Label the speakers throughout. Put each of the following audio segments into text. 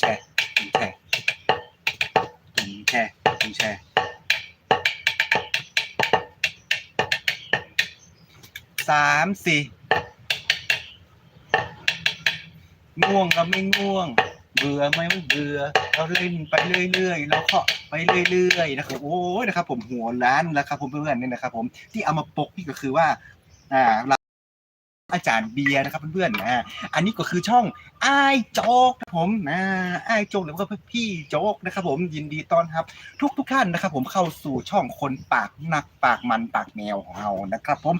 Speaker 1: แช่ตึงแช่ตึงแช่ตึงแช่สามสี่ง่วงก็ไม่ง่วง เบื่อไม่เบื่อเราเล่นไปเรื่อยๆเราเคาะไปเรื่อยๆนะครับโอ้ยนะครับ ผมหัวล้านแล้วครับ ผมเพื่อนๆเนี่ยนะครับ ผมที่เอามาปกนี่ก็คือว่า อ่า อาจารย์เบียร์นะครับเพื่อนๆนะอันนี้ก็คือช่องไอ้โจ๊กครับผมนะไอ้โจกหรือว่าพี่โจกนะครับ ผมยินดีต้อนรับ ทุกทุกท่านนะครับ ผมเข้าสู่ช่องคนปากหนักปากมันปากแมวของเรานะครับ ผม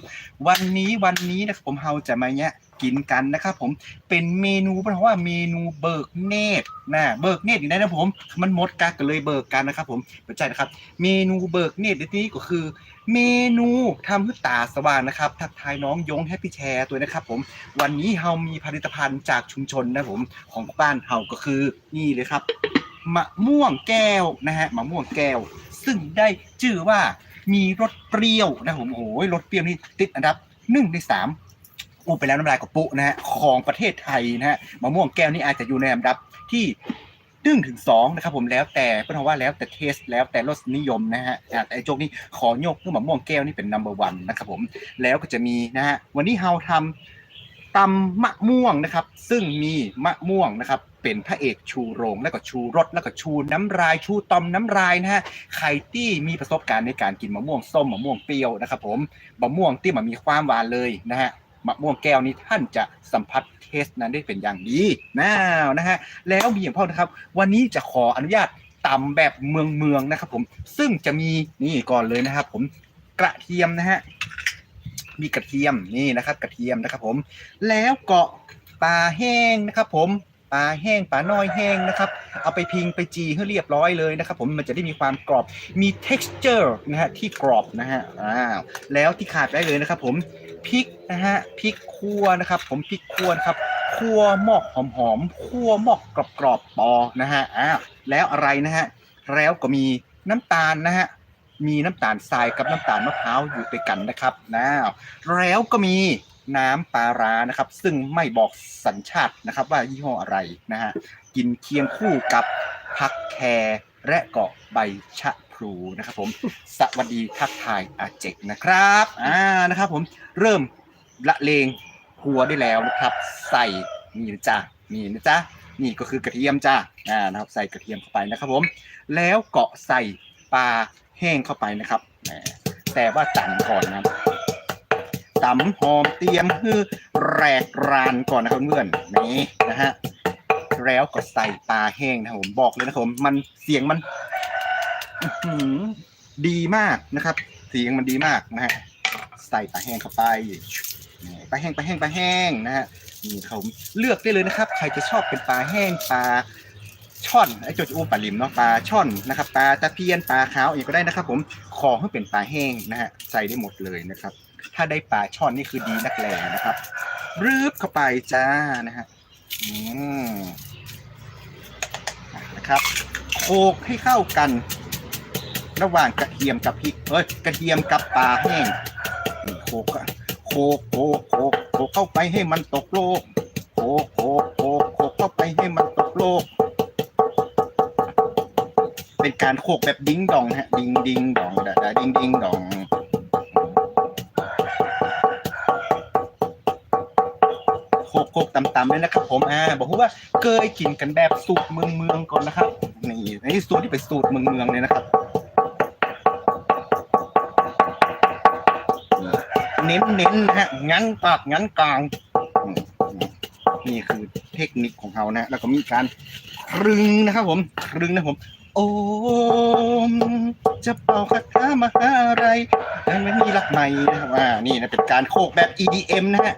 Speaker 1: วันนี้วันนี้นะครับผมเราจะมาเนี้ย กินกันนะครับผมเป็นเมนูเพราะว่าเมนูเบิกเนตรนะเบิกเนตรอยู่ได้นะผม มันหมดกักก็เลยเบิกกันนะครับผมเข้าใจนะครับ เมนูเบิกเนตรในที่นี้ก็คือ เมนูทำให้ตาสว่างนะครับทักทายน้องยงแฮปปี้แชร์ตัวนะครับผมวันนี้เรามีผลิตภัณฑ์จากชุมชนนะผมของบ้านเราก็คือนี่เลยครับมะม่วงแก้วนะฮะมะม่วงแก้ว ซึ่งได้ชื่อว่ามีรสเปรี้ยวนะผมโอ้โหรสเปรี้ยวนี่ติดอันดับหนึ่งในสาม อู้ไปแล้วน้ำลายกับปุนะฮะของประเทศไทยนะฮะมะม่วงแก้วนี่อาจจะอยู่ในอันดับที่หนึ่งถึงสองนะครับผมแล้วแต่เพราะว่าแล้วแต่เทสแล้วแต่รสนิยมนะฮะแต่ไอ้โจกนี่ขอยกเรื่องมะม่วงแก้วนี่เป็น number one นนะครับผมแล้วก็จะมีนะฮะวันนี้เราทำตำมะม่วงนะครับ ซึ่งมีมะม่วงนะครับเป็นพระเอกชูโรงแล้วก็ชูรสแล้วก็ชูน้ำลายชูตอมน้ำลายนะฮะใครที่มีประสบการณ์ในการกินมะม่วงส้มมะม่วงเปรี้ยวนะครับผมมะม่วงที่มันมีความหวานเลยนะฮะ มะม่วงแก้วนี้ท่านจะสัมผัสเทสนั้นได้เป็นอย่างดีนะนะฮะแล้วมีอย่างพ่อนะครับ วันนี้จะขออนุญาตตำแบบเมืองเมืองๆนะครับ ผมซึ่งจะมีนี่ก่อนเลยนะครับ ผมกระเทียมนะฮะมีกระเทียมนี่นะครับ กระเทียมนะครับผม แล้วเกาะปลาแห้งนะครับ ผมปลาแห้งปลาน้อยแห้งนะครับ เอาไปพิงไปจีให้เรียบร้อยเลยนะครับ ผมมันจะได้มีความกรอบมี texture นะฮะที่กรอบนะฮะอ้าวแล้วที่ขาดได้เลยนะครับ ผม พริกนะฮะพริกคั่วนะครับ ผมพริกคั่วนะครับคั่วหมอกหอมๆคั่วหมอกกรอบๆปอนะฮะอ้าวแล้วอะไรนะฮะแล้วก็มีน้ำตาลนะฮะมีน้ำตาลทรายกับน้ำตาลมะพร้าวอยู่ด้วยกันนะครับนะแล้วก็มีน้ำปลาร้านะครับ ซึ่งไม่บอกสัญชาตินะครับว่ายี่ห้ออะไรนะฮะกินเคียงคู่กับผักแครและเกาะใบชะ พลูนะครับผมสวัสดีทักทายอาเจกนะครับอ่านะครับผมเริ่มละเลงหัวได้แล้วนะครับใส่นี่นะจ้านี่นะจ๊ะนี่ก็คือกระเทียมจ้าอ่านะครับใส่กระเทียมเข้าไปนะครับผมแล้วเกาะใส่ปลาแห้งเข้าไปนะครับแต่ว่าจันก่อนนะตำหอมเตรียมคือแรกรานก่อนนะครับเพื่อนนี่นะฮะแล้วก็ใส่ปลาแห้งนะครับผมบอกเลยนะครับผมมันเสียงมัน อื้อหือดีมากนะครับ เสียงมันดีมากนะฮะใส่ปลาแห้งเข้าไปนี่ปลาแห้งปลาแห้งปลาแห้งนะฮะนี่ครับผมเลือกได้เลยนะครับ ใครจะชอบเป็นปลาแห้งปลาช่อนไอ้โจจะอู้ปลาลิมเนาะปลาช่อนนะครับปลาตะเพียนปลาขาวอีกก็ได้นะครับ ผมขอให้เป็นปลาแห้งนะฮะใส่ได้หมดเลยนะครับ ถ้าได้ปลาช่อนนี่คือดีนักแลนะครับรืบเข้าไปจ้านะฮะอืมนะครับโขกให้เข้ากัน ระหว่างกระเทียมกับพริกเอ้ยกระเทียมกับปลาแห้งนี่โขกอะโขกโขกโขกโขกเข้าไปให้มันตกโลกโขกโขกโขกโขกเข้าไปให้มันตกโลก เป็นการโขกแบบดิ้งดองฮะดิ้งดิ้งดองดาดาดิ้งดิ้งดองโขกโขกตำๆเลยนะครับ ผมอ่าบอกว่าเคยกินกันแบบสูตรเมืองเมืองๆก่อนนะครับ นี่นี่สูตรที่เป็นสูตรเมืองเมืองๆเลยนะครับ น้นเน้นๆฮะงั้นปากงั้นกลาง นี่คือเทคนิคของเขานะแล้วก็มีการครึงนะครับผมครึงนะผม โอม จะเป่าคาถามหาอะไรแต่ไม่มีรักใหม่นะครับว่านี่นะเป็นการโคกแบบ EDM นะฮะ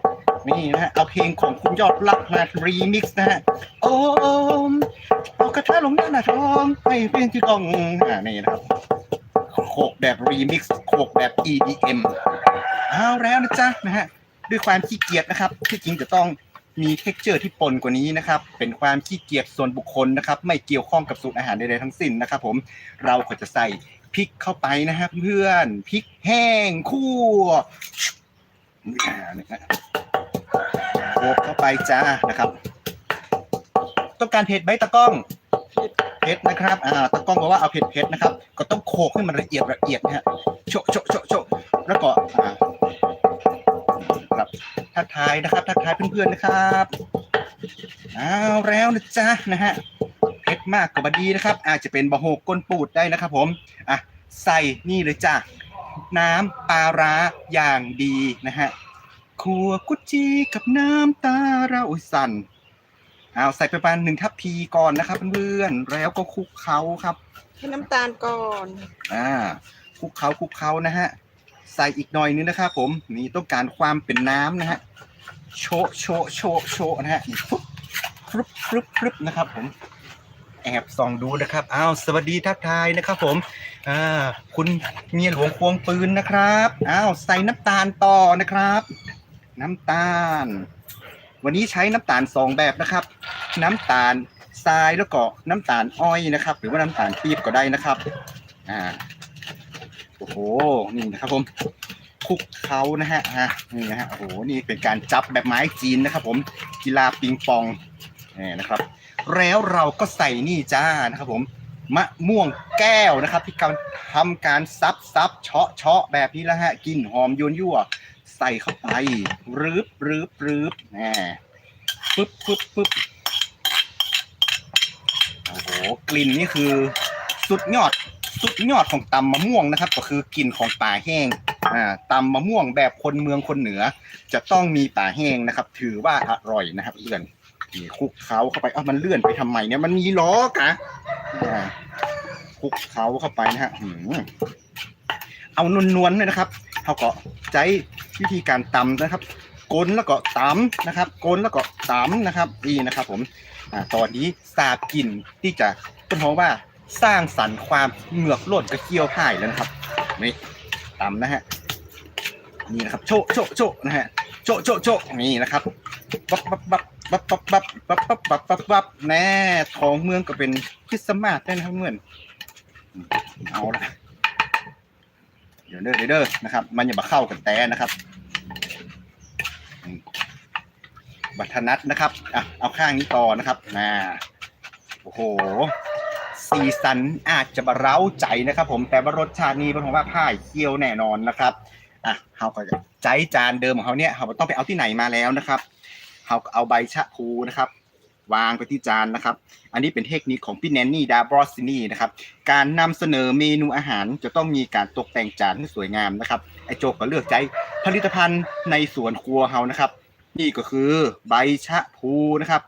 Speaker 1: นี่นะฮะเอาเพลงของคุณยอดรักมารีมิกซ์นะฮะโอมเป่าคาถาลงหน้าหน้าทองให้เพลงที่กองอ่านี่นะครับโคกแบบรีมิกซ์โคกแบบ EDM เอาแล้วนะจ๊ะนะฮะด้วยความขี้เกียจนะครับที่จริงจะต้องมีเท็กเจอร์ที่ปนกว่านี้นะครับ เป็นความขี้เกียจส่วนบุคคลนะครับ ไม่เกี่ยวข้องกับสูตรอาหารใดๆทั้งสิ้นนะครับ ผมเราก็จะใส่พริกเข้าไปนะครับเพื่อนพริกแห้งคั่วโขกเข้าไปจ้านะครับ ต้องการเผ็ดไหมตะก้องเผ็ดนะครับอ่าตะก้องบอกว่าเอาเผ็ดเผ็ดนะครับ ก็ต้องโขกให้มันละเอียดละเอียดนะฮะโชะโชะโชะโชะแล้วก็อ่า ทักทายนะครับทักทายเพื่อนๆนะครับเอาแล้วนะจ๊ะนะฮะเผ็ดมากก็บดีนะครับ อาจจะเป็นบะโหกก้นปูดได้นะครับ ผมอะใส่นี่เลยจ้ะน้ำปลาร้าอย่างดีนะฮะขัวกุจีกับน้ำตาเราโอ้ยสั่นเอาใส่ไปประมาณหนึ่งทัพพีก่อนนะครับเพื่อนๆแล้วก็คลุกเคล้าครับ
Speaker 2: ให้น้ำตาลก่อน
Speaker 1: อ่าคลุกเคล้าคลุกเคล้านะฮะ ใส่อีกหน่อยนึงนะครับผมนี่ต้องการความเป็นน้ำนะฮะโชะโชะโชะโชะนะฮะปุ๊บพรึบพรึบพรึบนะครับผมแอบส่องดูนะครับอ้าวสวัสดีทักทายนะครับผมอ่าคุณเมียหลวงควงปืนนะครับอ้าวใส่น้ำตาลต่อนะครับ น้ำตาล วันนี้ใช้น้ำตาลสองแบบนะครับ น้ำตาลทรายแล้วก็น้ำตาลอ้อยนะครับ หรือว่าน้ำตาลปี๊บก็ได้นะครับอ่า อ้โห นี่นะครับผมคุกเขานะฮะฮะนี่นะฮะ โอ้โห นี่เป็นการจับแบบไม้จีนนะครับผม กีฬาปิงปองนี่นะครับ แล้วเราก็ใส่นี่จ้านะครับผม มะม่วงแก้วนะครับที่กำลังทำการซับซับเฉาะเฉาะแบบนี้แล้วฮะกลินหอมยวนยั่ว ใส่เข้าไปรืบรืบรืบแหมปึ๊บปึ๊บปึ๊บโอ้โห กลิ่นนี่คือสุดยอด สุดยอดของตำมะม่วงนะครับ ก็คือกลิ่นของป่าแห้งอ่าตำมะม่วงแบบคนเมืองคนเหนือ จะต้องมีป่าแห้งนะครับ ถือว่าอร่อยนะครับเพื่อนนี่คลุกเขาเข้าไปเอ้ามันเลื่อนไปทำไมเนี่ยมันมีล้อกะอ่าคลุกเขาเข้าไปนะฮะเอานวลๆเลยนะครับเขาก็ใช้วิธีการตำนะครับกลนแล้วก็ตำนะครับกลนแล้วก็ตำนะครับนี่นะครับ ผมอ่าตอนนี้สาบกลิ่นที่จะต้องบอกว่า สร้างสรรค์ความเหงือกล่นกระเคียวพ่ายแล้วนะครับนี่ตำนะฮะนี่นะครับโชะโชะโชะนะฮะโจะโจะโจะนี่นะครับปั๊บปั๊บปั๊บปั๊บปั๊บปั๊บปั๊บปั๊บปั๊บปั๊บปั๊บแน่ท้องเมืองก็เป็นคริสต์มาสได้นะครับเพื่อนเอาละเดี๋ยวเด้อเดี๋ยวเด้อนะครับ มันอย่ามาเข้ากันแต่นะครับบัตรนัดนะครับอะเอาข้างนี้ต่อนะครับน่าโอ้โห สีสันอาจจะเร้าใจนะครับ ผมแต่ว่ารสชาตินี้ผมว่าพ่ายเคี่ยวแน่นอนนะครับอะเขาก็จะใจจานเดิมของเขาเนี่ยเขาต้องไปเอาที่ไหนมาแล้วนะครับเขาก็เอาใบชะพูนะครับ วางไปที่จานนะครับ อันนี้เป็นเทคนิคของพี่แนนนี่ดาบรอสซินี่นะครับ การนำเสนอเมนูอาหารจะต้องมีการตกแต่งจานให้สวยงามนะครับไอโจกก็เลือกใจผลิตภัณฑ์ในสวนครัวเขานะครับ นี่ก็คือใบชะพูนะครับ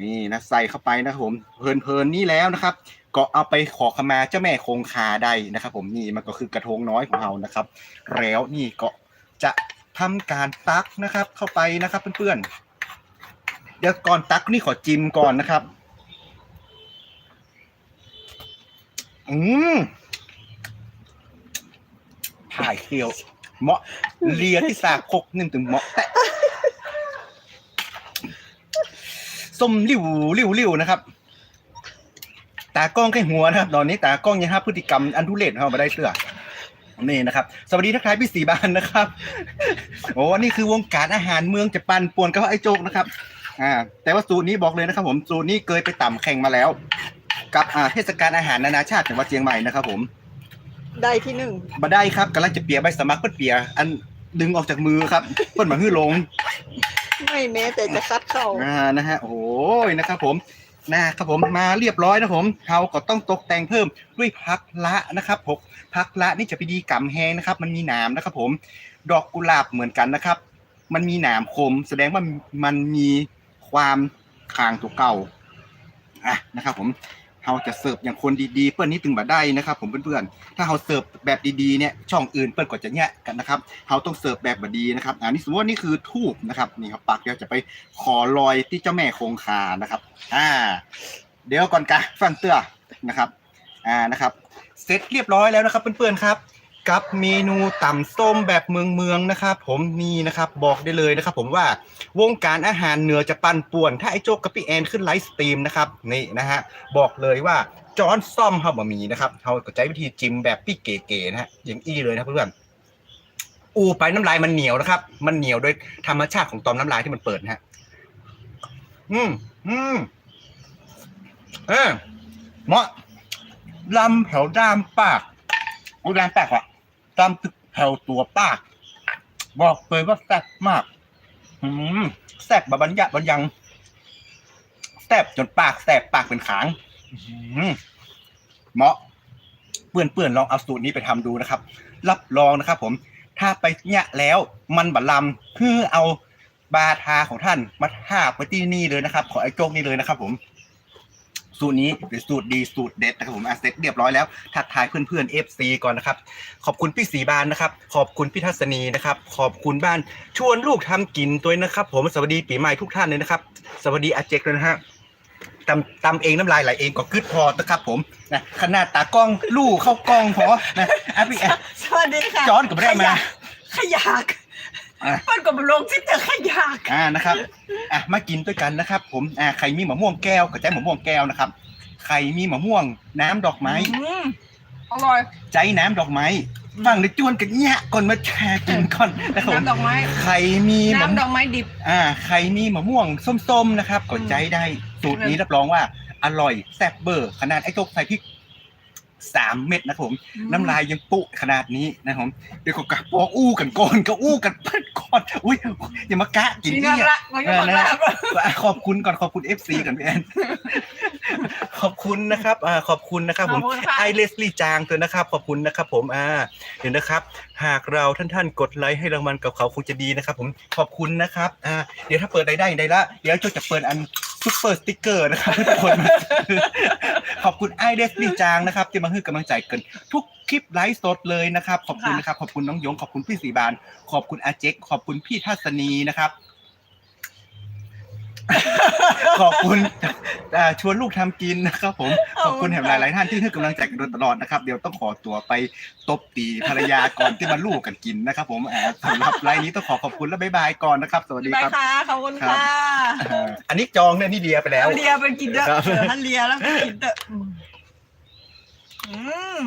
Speaker 1: นี่นะใส่เข้าไปนะครับผมเพลินๆนี่แล้วนะครับ ก็เอาไปขอขมาเจ้าแม่คงคาได้นะครับ ผมนี่มันก็คือกระทงน้อยของเรานะครับ แล้วนี่ก็จะทำการตักนะครับ เข้าไปนะครับเพื่อนๆเดี๋ยวก่อนตักนี่ขอจิ้มก่อนนะครับ อืมถ่ายเคียวเหมาะเลียที่สากคกนึ่งถึงเหมาะแต่ ส้มริ้วริ้วริ้วนะครับ ตากล้องแค่หัวนะครับ ตอนนี้ตากล้องยังห้าพฤติกรรมอันทุเรศเข้ามาได้เสื้อนี่นะครับ สวัสดีทักทายพี่สีบานนะครับ โอ้นี่คือวงการอาหารเมืองจะปั่นป่วนกับไอ้โจกนะครับ อ่า แต่ว่าสูตรนี้บอกเลยนะครับ ผมสูตรนี้เคยไปต่ำแข่งมาแล้ว กับอ่าเทศกาลอาหารนานาชาติจังหวัดเชียงใหม่นะครับ ผม
Speaker 2: ได้ที่หนึ่ง
Speaker 1: มาได้ครับกำลังจะเปียใบสมัครเพื่อเปีย อันดึงออกจากมือครับเพื่อนมาฮื้อลง
Speaker 2: ไม่แม้แต่จะคัดเข้า
Speaker 1: อ่านะฮะโอ้ยนะครับผมนะครับผมมาเรียบร้อยนะผมเราก็ต้องตกแต่งเพิ่มด้วยพักละนะครับผมพักละนี่จะไปดีกำแหงนะครับ มันมีหนามนะครับ ผม ดอกกุหลาบเหมือนกันนะครับ มันมีหนามคม แสดงว่ามันมีความคางตัวเก่าอะนะครับ ผม เราจะเสิร์ฟอย่างคนดีๆเปิ้ลนี่ถึงแบบได้นะครับ ผมเพื่อนๆ ถ้าเราเสิร์ฟแบบดีๆเนี่ยช่องอื่นเปิ้ลก็จะแยะกันนะครับเราต้องเสิร์ฟแบบบดีนะครับอันนี้สมมติว่านี่คือทูบนะครับนี่ครับปักเดี๋ยวจะไปขอลอยที่เจ้าแม่คงคานะครับอ่าเดี๋ยวก่อนกะฟังเตือนะครับอ่านะครับ เสร็จเรียบร้อยแล้วนะครับเพื่อนๆครับ กับเมนูต่ำส้มแบบเมืองเมืองๆนะครับ ผมนี่นะครับบอกได้เลยนะครับ ผมว่าวงการอาหารเหนือจะปั่นป่วน ถ้าไอ้โจ๊กกับพี่แอนขึ้นไลฟ์สตรีมนะครับนี่นะฮะบอกเลยว่าจอนซ่อมครับะหมี่นะครับเขาก็ใช้วิธีจิ้มแบบพี่เก๋ๆนะฮะอย่างอี้เลยนะเพื่อนอูไปน้ำลายมันเหนียวนะครับ มันเหนียวโดยธรรมชาติของตอมน้ำลายที่มันเปิดนะฮะอืมอืมเออเหมาะลำแถวด้ามปากอุดามปากอะ ตามตึกแถวตัวปากบอกเลยว่าแซ่บมากอืมแซ่บบบัญญะบัญยังแซ่บจนปากแซ่บปากเป็นขางอื้อหือเหมาะเปื่อนเปื่อนๆลองเอาสูตรนี้ไปทำดูนะครับ รับรองนะครับ ผม ถ้าไปเนี่ยแล้วมันบัลลำคือเอาบาทาของท่านมาทาไว้ที่นี่เลยนะครับ ขอไอ้โจ๊กนี่เลยนะครับ ผม สูตรนี้เป็นสูตรดีสูตรเด็ดนะครับผมอาเซ็ตเรียบร้อยแล้วทักทายเพื่อนๆเอฟซีก่อนนะครับ ขอบคุณพี่สีบานนะครับ ขอบคุณพี่ทัศนีนะครับ ขอบคุณบ้านชวนลูกทำกินตัวนะครับ ผมสวัสดีปีใหม่ทุกท่านเลยนะครับ สวัสดีอาเจกเลยนะฮะตำตำเองน้ำลายไหลเองก็กึดพอนะครับผมนะขนาดตากล้องลู่เข้ากล้องพอนะอะพี่แอน
Speaker 2: สวัสดีค่ะ
Speaker 1: ย้อนกลับไปได้มา
Speaker 2: ขยาก
Speaker 1: อะ
Speaker 2: มันกับลงที่เจอขยาก
Speaker 1: อ่านะครับ อะมากินด้วยกันนะครับ ผมอ่าใครมีมะม่วงแก้วกับใจมะม่วงแก้วนะครับใครมีมะม่วงน้ำดอกไม้
Speaker 2: อืมอร่อย
Speaker 1: ใจน้ำดอกไม้ฟังในจวนกันเนี่ยก่อนมาแชร์กินก่อนนะครับผม
Speaker 2: น้ำดอกไม้
Speaker 1: ใครมีมะ
Speaker 2: น้ำดอกไม้ดิบ
Speaker 1: อ่าใครมีมะม่วงส้มๆนะครับกดใจได้สูตรนี้รับรองว่าอร่อยแซ่บเบอร์ขนาดไอ้ตกใส่พริก สามเม็ดนะครับผมน้ำลายยังปุขนาดนี้นะครับผมเดี๋ยวก็กะปอกอู้กันก่อนก็อู้กันเพิ่นก่อนอุ้ยอย่ามากะกิน
Speaker 2: กิน
Speaker 1: เนี่
Speaker 2: น้ำ
Speaker 1: ย
Speaker 2: ละมันก็หมดละ
Speaker 1: ขอบคุณก่อนขอบคุณ FC กันพี่แอนขอบคุณนะครับอ่าขอบคุณนะครับผม
Speaker 2: ขอบคุณค่ะ
Speaker 1: ไอเลสลี่จางตัวนะครับ ขอบคุณนะครับ ผมอ่าเดี๋ยวนะครับ หากเราท่านท่านๆกดไลค์ให้รางวัลกับเขาคงจะดีนะครับ ผมขอบคุณนะครับอ่าเดี๋ยวถ้าเปิดได้ได้ได้ละเดี๋ยวจะเปิดอัน ซุปเปอร์สติ๊กเกอร์นะครับทุกคนขอบคุณไอเดสลี่จางนะครับที่มาให้กำลังใจกันทุกคลิปไลฟ์สดเลยนะครับ ขอบคุณนะครับ ขอบคุณน้องยง ขอบคุณพี่สีบาน ขอบคุณอาเจกขอบคุณพี่ทัศนีนะครับ ขอบคุณอ่าชวนลูกทำกินนะครับผมขอบคุณแถมหลายๆท่านที่ให้กำลังใจกันโดยตลอดนะครับ เดี๋ยวต้องขอตัวไปตบตีภรรยาก่อนที่มาลูกกันกินนะครับ ผมอ่าสำหรับไลน์นี้ต้องขอขอบคุณและบ๊ายบายก่อนนะครับ สวัสดี
Speaker 2: บาย
Speaker 1: ครับ
Speaker 2: ค่ะขอบคุณค่ะ
Speaker 1: อ่าอันนี้จองเนี่ยนี่เดียไปแล้ว
Speaker 2: เอาเลียไปกินเด้อ
Speaker 1: ครับ
Speaker 2: เออถ้าเลียแล้วก็กินเด้ออืมอืม